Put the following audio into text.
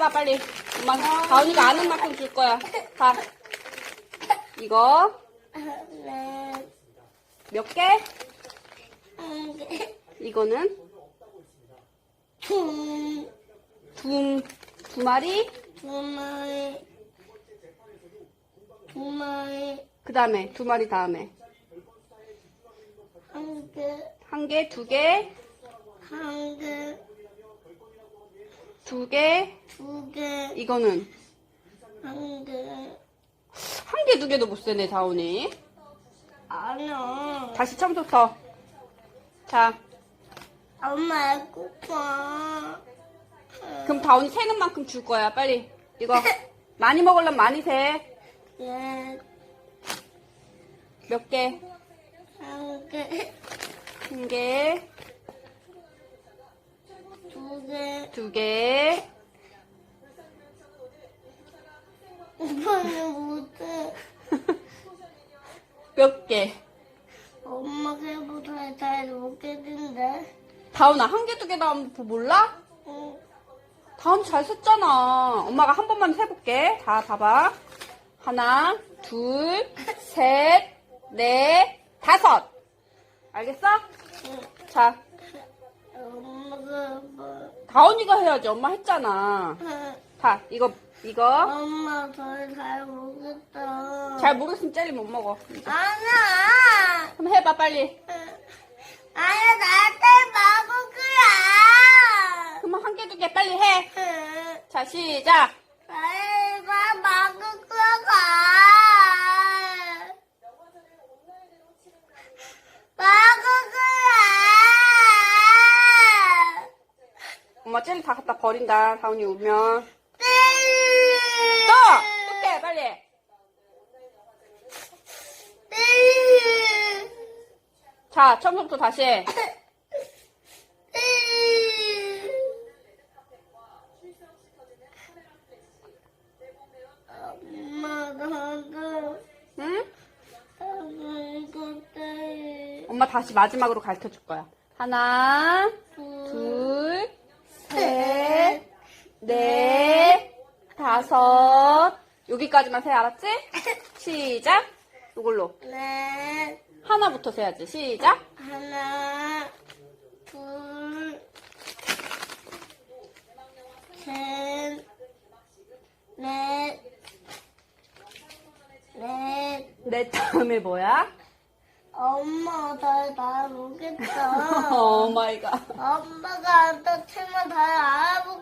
해봐, 빨리. 엄마, 다운이가 아는 만큼 줄 거야. 자. 이거, 몇 개? 이거는 두, 두, 두 마리. 두 마리, 두 마리, 그 다음에, 두 마리 다음에. 한 개, 한 개, 두 개, 한 개, 두 개. 두 개, 이거는 한 개. 한 개, 두 개도 못 세네, 다운이. 아니야. 다시 처음부터. 자, 엄마 배고파. 그럼 다운이 세는 만큼 줄 거야, 빨리. 이거. 많이 먹으려면 많이 세. 예, 몇 개? 한 개, 한 개, 두 개. 두 개, 오빠는 못해. 몇 개? 엄마 걔보다 잘 먹겠는데. 다운아, 한 개, 두 개 나오면 뭐 몰라? 응. 다운 잘 셌잖아. 엄마가 한 번만 세볼게. 자, 봐봐. 하나, 둘, 셋, 넷, 다섯. 알겠어? 응. 자, 다운이가 해야지. 엄마 했잖아. 응. 자, 이거, 이거. 엄마 덜잘 먹겠다. 잘 모르겠으면 젤리 못 먹어. 아니야. 그럼 해봐, 빨리. 아니야 나한테 먹을. 그러면 한 개, 두 개 빨리 해. 응. 자, 시작. 내가 먹을 거야. 먹을 거야. 엄마 젤리 다 갖다 버린다. 다운이 울면. 네. 또! 또 깨, 빨리. 네. 자, 처음부터 다시 해. 엄마 응? 다시 마지막으로 가르쳐 줄 거야. 하나, 둘, 셋, 넷, 다섯. 여기까지만 세, 알았지? 시작. 이걸로. 넷 하나부터 세야지. 시작. 하나 둘 셋, 넷, 넷. 내 다음에 뭐야? 엄마 잘잘 모르겠다. 오 마이 갓. 엄마가 안 터치면 잘안